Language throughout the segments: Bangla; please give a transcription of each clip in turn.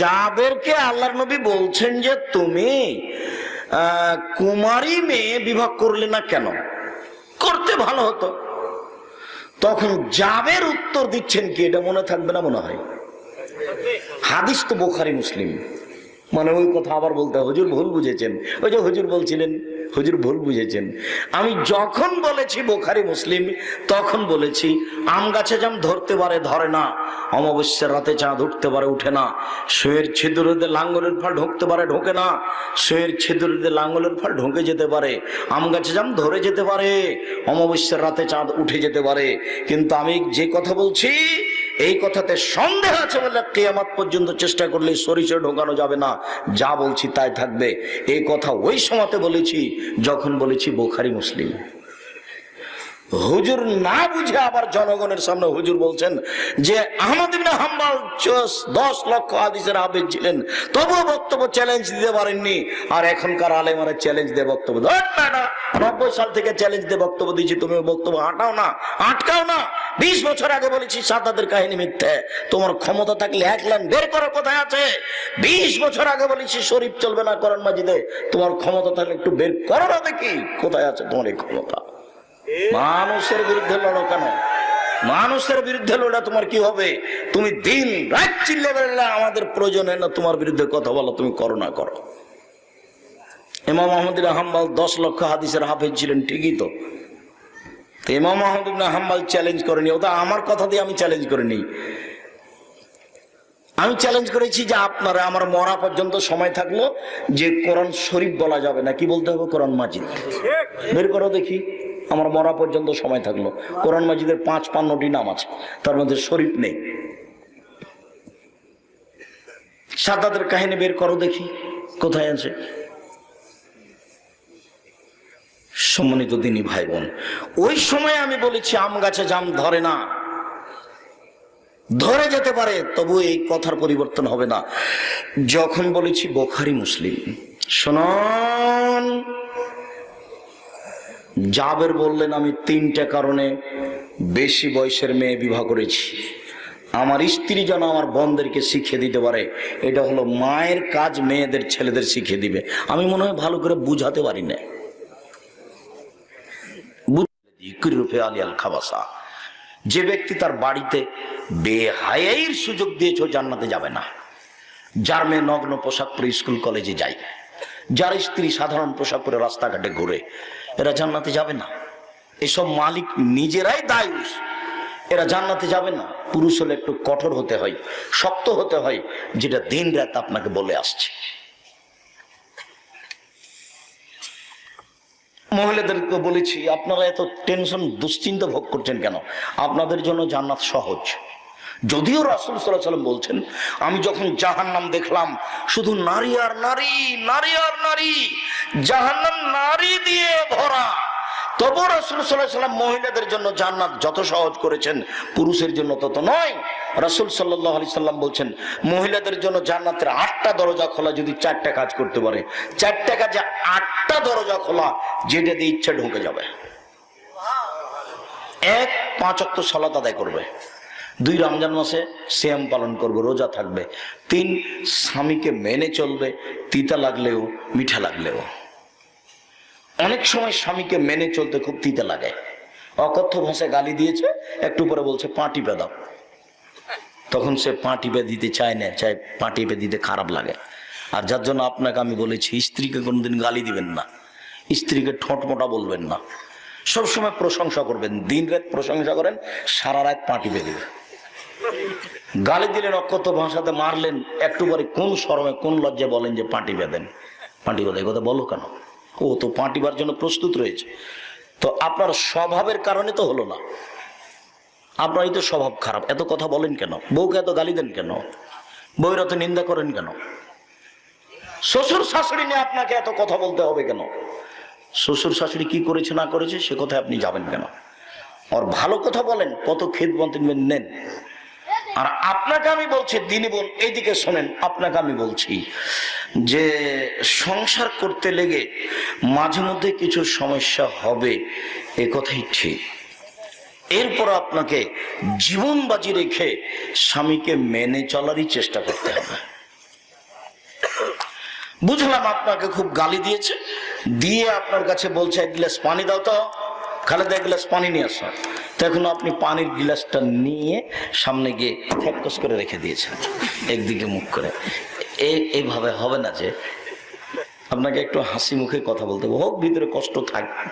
যাদেরকে আল্লাহর নবী বলছেন যে তুমি কুমারী মেয়ে বিবাহ করলে না কেন? করতে ভালো হতো। তখন জাবের উত্তর দিচ্ছেন কি? এটা মনে থাকবে না মনে হয়। হাদিস তো বোখারি মুসলিম। মানে ওই কথা আবার বলতে হুজুর ভুল বুঝেছেন। ওই যে হুজুর বলছিলেন হুজুর ভুল বুঝেছেন। আমি যখন বলেছি বোখারি মুসলিম, তখন বলেছি, আম গাছে জাম ধরতে পারে, ধরে না। অমাবস্যার রাতে চাঁদ উঠতে পারে, উঠে না। শুয়ের ছিদুরিতে লাঙ্গলের ফল ঢুকতে পারে, ঢোকে না। শুয়ের ছিদুরিতে লাঙ্গলের ফল ঢুকে যেতে পারে। আম গাছে জাম ধরে যেতে পারে, অমাবস্যার রাতে চাঁদ উঠে যেতে পারে। কিন্তু আমি যে কথা বলছি এই কথাতে সন্দেহ আছে বলে কেয়ামাত পর্যন্ত চেষ্টা করলে সরিষে ঢোকানো যাবে না। যা বলছি তাই থাকবে। এই কথা ওই সময়তে বলেছি, যখন বলেছি বোখারি মুসলিম। হুজুর না বুঝে আবার জনগণের সামনে হুজুর বলছেন যে আহমদ দশ লক্ষ ছিলেন, তবুও বক্তব্য চ্যালেঞ্জ দিতে পারেননি। আর এখনকার চ্যালেঞ্জ দিয়ে বক্তব্য নব্বই সাল থেকে চ্যালেঞ্জ দিয়ে বক্তব্য দিয়েছি বক্তব্য না, আটকাও না। বিশ বছর আগে বলেছি সাতাদের কাহিনী মিথ্যে। তোমার ক্ষমতা থাকলে এক লাইন বের করার কোথায় আছে? বিশ বছর আগে বলেছি, শরীফ চলবে না করণ মাজিদে। তোমার ক্ষমতা থাকলে একটু বের করো না দেখি, কোথায় আছে তোমার এই ক্ষমতা? মানুষের বিরুদ্ধে লড়ো কেন? মানুষের বিরুদ্ধে লড়া তোমার কি হবে? তুমি দিন রাত চিল্লে বেড়লে, আমাদের প্রয়োজন না তোমার বিরুদ্ধে কথা বলো, তুমি করো না করো। ইমাম আহমদিন হাম্বাল দশ লক্ষ হাদিসের হাফেজ ছিলেন, ঠিকই তো। ইমাম আহমদিন হাম্বাল চ্যালেঞ্জ করেনি। ওটা আমার কথা দিয়ে আমি চ্যালেঞ্জ করিনি। আমি চ্যালেঞ্জ করেছি যে আপনারা আমার মরা পর্যন্ত সময় থাকল যে কোরআন শরীফ বলা যাবে না। কি বলতে হবে? কোরআন মাজিদ। বের করো দেখি। আমার মরা পর্যন্ত সময় থাকল। কোরআন মাজিদের পাঁচ পান্নটি নাম আছে। তার মধ্যে শরীফ নেই। সাদাদের কাহিনী বের করো দেখি। কোথায় আছে? সম্মানিত দিনী ভাই বোন ওই সময় আমি বলেছি, আম গাছে জাম ধরে না। ধরে যেতে পারে তবু এই কথার পরিবর্তন হবে না। যখন বলেছি, বোখারি মুসলিম, শোনন, জাবের বললেন, আমি তিনটা কারণে বেশি বয়সের মেয়ে বিবাহ করেছি। আমার স্ত্রী যেন আমার বোনদেরকে শিখিয়ে দিতে পারে, এটা হলো মায়ের কাজ মেয়েদের ছেলেদের শিখিয়ে দিবে। আমি মনে হয় ভালো করে বুঝাতে পারি না যে ব্যক্তি তার বাড়িতে বেহায়াইর সুযোগ দিয়েছ জান্নাতে যাবে না। যার মেয়ে নগ্ন পোশাক পরে স্কুল, কলেজে যায়। যার স্ত্রী সাধারণ পোশাক পরে রাস্তাঘাটে ঘুরে, এরা জান্নাতে যাবে না। এসব মালিক নিজেরাই দায়ুষ এরা জান্নাতে যাবে না। পুরুষ হলে একটু কঠোর হতে হয়, শক্ত হতে হয়, যেটা দিন রাত আপনাকে বলে আসছে। মহিলাদেরকে বলেছি, আপনারা এত টেনশন, দুশ্চিন্তা ভোগ করছেন কেন? আপনাদের জন্য জান্নাত সহজ। যদিও রাসুল সাল্লাম বলছেন, আমি যখন জাহান্নাম দেখলাম, শুধু নারী আর নারী নারী আর নারী, জাহান্নাম নারী দিয়ে ভরা তবু রাসুল সাল্লাহ সাল্লাম মহিলাদের জন্য জান্নাত যত সহজ করেছেন, পুরুষের জন্য তত নয়। রাসুল সাল্লাহ আলি সাল্লাম বলছেন, মহিলাদের জন্য জান্নাতের আটটা দরজা খোলা যদি চারটা কাজ করতে পারে। চারটা কাজে আটটা দরজা খোলা, যেটা দিয়ে ইচ্ছা ঢুকে যাবে। এক, পাঁচ অক্ট সলাত আদায় করবে। দুই, রমজান মাসে শ্যাম পালন করবে, রোজা থাকবে। তিন, স্বামীকে মেনে চলবে, তিতা লাগলেও, মিঠা লাগলেও। অনেক সময় স্বামীকে মেনে চলতে খুব তিতা লাগে। অকথ্য ভাষায় গালি দিয়েছে, একটু পরে বলছে পা টিপে দাও তখন সে পা টিপে দিতে চায় না, চায় পা টিপে দিতে খারাপ লাগে। আর যার জন্য আপনাকে আমি বলেছি, স্ত্রীকে কোনোদিন গালি দিবেন না। স্ত্রীকে ঠোঁট মোটা বলবেন না। সবসময় প্রশংসা করবেন। দিন রাত প্রশংসা করেন, সারা রাত পা টিপে দিবেন গালি দিলেন, অকথ্য ভাষাতে মারলেন, একটু পরে কোন শরমে কোন লজ্জায় বলেন যে পাটি বেঁধেন। পাটি বেঁধে কথা বলো কেন? ও তো পাটিবার জন্য প্রস্তুত রয়েছে। তো আপনার স্বভাবের কারণে তো হলো না। আপনারই তো স্বভাব খারাপ। এত কথা বলেন কেন? বউকে এত গালি দেন কেন? বউয়ের এত নিন্দা করেন কেন? শ্বশুর শাশুড়ি নিয়ে আপনাকে এত কথা বলতে হবে কেন? শ্বশুর শাশুড়ি কি করেছে, না করেছে, সে কথায় আপনি যাবেন কেন? আর ভালো কথা বলেন, কত খেদ বন্তেন নেন। আর আপনাকে আমি বলছি, দিনী বোন, এইদিকে শোনেন, আপনাকে আমি বলছি যে সংসার করতে লেগে মাঝে মধ্যে কিছু সমস্যা হবে, এ কথাই ঠিক। এরপর আপনাকে জীবন বাজি রেখে স্বামীকে মেনে চলারই চেষ্টা করতে হবে। বুঝলাম আপনাকে খুব গালি দিয়েছে। দিয়ে আপনার কাছে বলছে, এক গ্লাস পানি দাও তো। খালেদা, এক গ্লাস পানি নিয়ে আসো। তখন আপনি পানির গ্লাসটা নিয়ে সামনে গিয়ে ফ্যাকস করে রেখে দিয়েছেন। একদিকে মুখ করে। এই এইভাবে হবে না যে আপনাকে একটু হাসি মুখে কথা বলতে হোক, ভিতরে কষ্ট থাকবে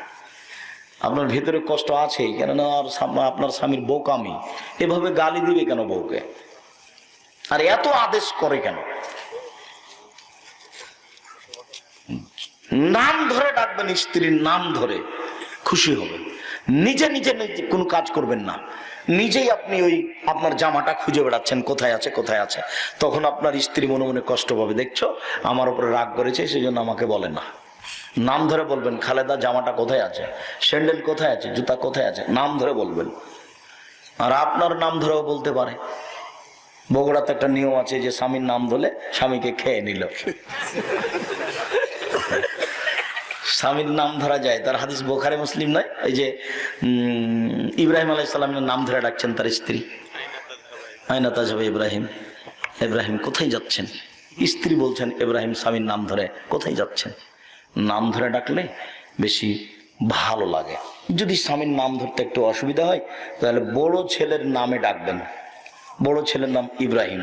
আপনার ভেতরে কষ্ট আছেই, কেননা আর আপনার স্বামীর বোকামি এভাবে গালি দিবে কেন বউকে? আর এত আদেশ করে কেন? নাম ধরে ডাকবেন, স্ত্রীর নাম ধরে খুশি হবে। নিজে নিজে নিজে কোনো কাজ করবেন না। নিজেই আপনি ওই আপনার জামাটা খুঁজে বেড়াচ্ছেন, কোথায় আছে কোথায় আছে। তখন আপনার স্ত্রী মনে মনে কষ্ট পাবে। দেখছ? আমার উপরে রাগ করেছে সেই জন্য আমাকে বলে না। নাম ধরে বলবেন, খালেদা জামাটা কোথায় আছে? স্যান্ডেল কোথায় আছে? জুতা কোথায় আছে? নাম ধরে বলবেন। আর আপনার নাম ধরেও বলতে পারে। বগুড়াতে একটা নিয়ম আছে যে স্বামীর নাম ধরে স্বামীকে খেয়ে নিল। স্বামীর নাম ধরা যায়, তার হাদিস বোখারে মুসলিম নয়, এই যে ইব্রাহিম আলাইসাল্লামের নাম ধরে ডাকছেন তার স্ত্রী। আয়না তাজাবে ইব্রাহিম। ইব্রাহিম, কোথায় যাচ্ছেন? স্ত্রী বলছেন, ইব্রাহিম, স্বামীর নাম ধরে কোথায় যাচ্ছেন? নাম ধরে ডাকলে বেশি ভালো লাগে। যদি স্বামীর নাম ধরতে একটু অসুবিধা হয়, তাহলে বড় ছেলের নামে ডাকবেন। বড় ছেলের নাম ইব্রাহিম।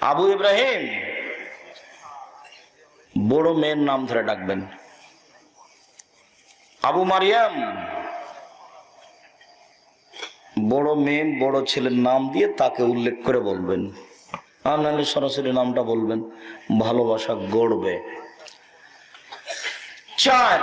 আবু ইব্রাহিম! বড় মেয়ের নাম ধরে ডাকবেন। আবু মারিয়াম! বড় মেয়ে বড় ছেলের নাম দিয়ে তাকে উল্লেখ করে বলবেন। আর নাহলে সরাসরি নামটা বলবেন। ভালোবাসা গড়বে। চার